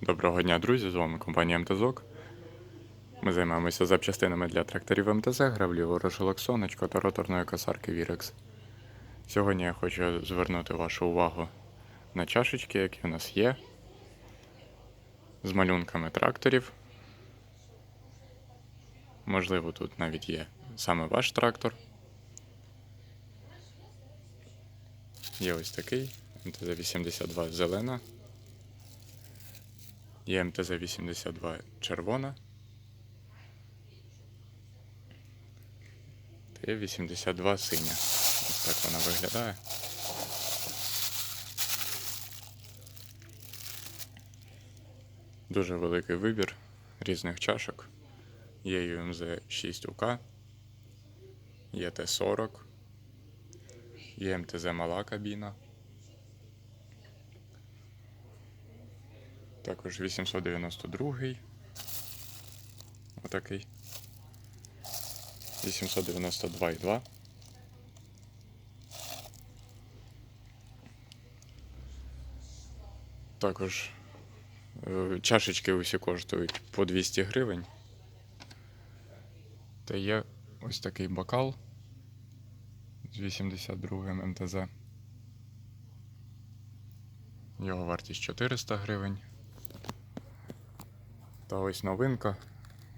Доброго дня, друзі! З вами компанія МТЗОК. Ми займаємося запчастинами для тракторів МТЗ, гравлів Орошелок Сонечко та роторної косарки Вірекс. Сьогодні я хочу звернути вашу увагу на чашечки, які у нас є, з малюнками тракторів. Можливо, тут навіть є саме ваш трактор. Є ось такий МТЗ-82 зелена. Є МТЗ-82 червона. Та є 82 синя. Ось так вона виглядає. Дуже великий вибір різних чашок. Є UMZ 6УК, є Т40, є МТЗ мала кабіна. Також 892. Отакий. 892,2. Також е, чашечки усі коштують по 200 гривень. Та є ось такий бокал з 82 МТЗ. Його вартість 400 гривень. Та ось новинка.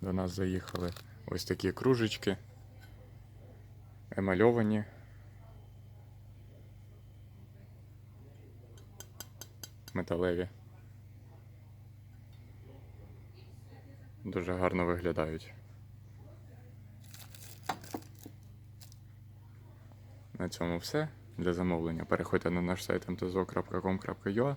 До нас заїхали ось такі кружечки. Емальовані. Металеві. Дуже гарно виглядають. На цьому все. Для замовлення переходьте на наш сайт mtzo.com.ua,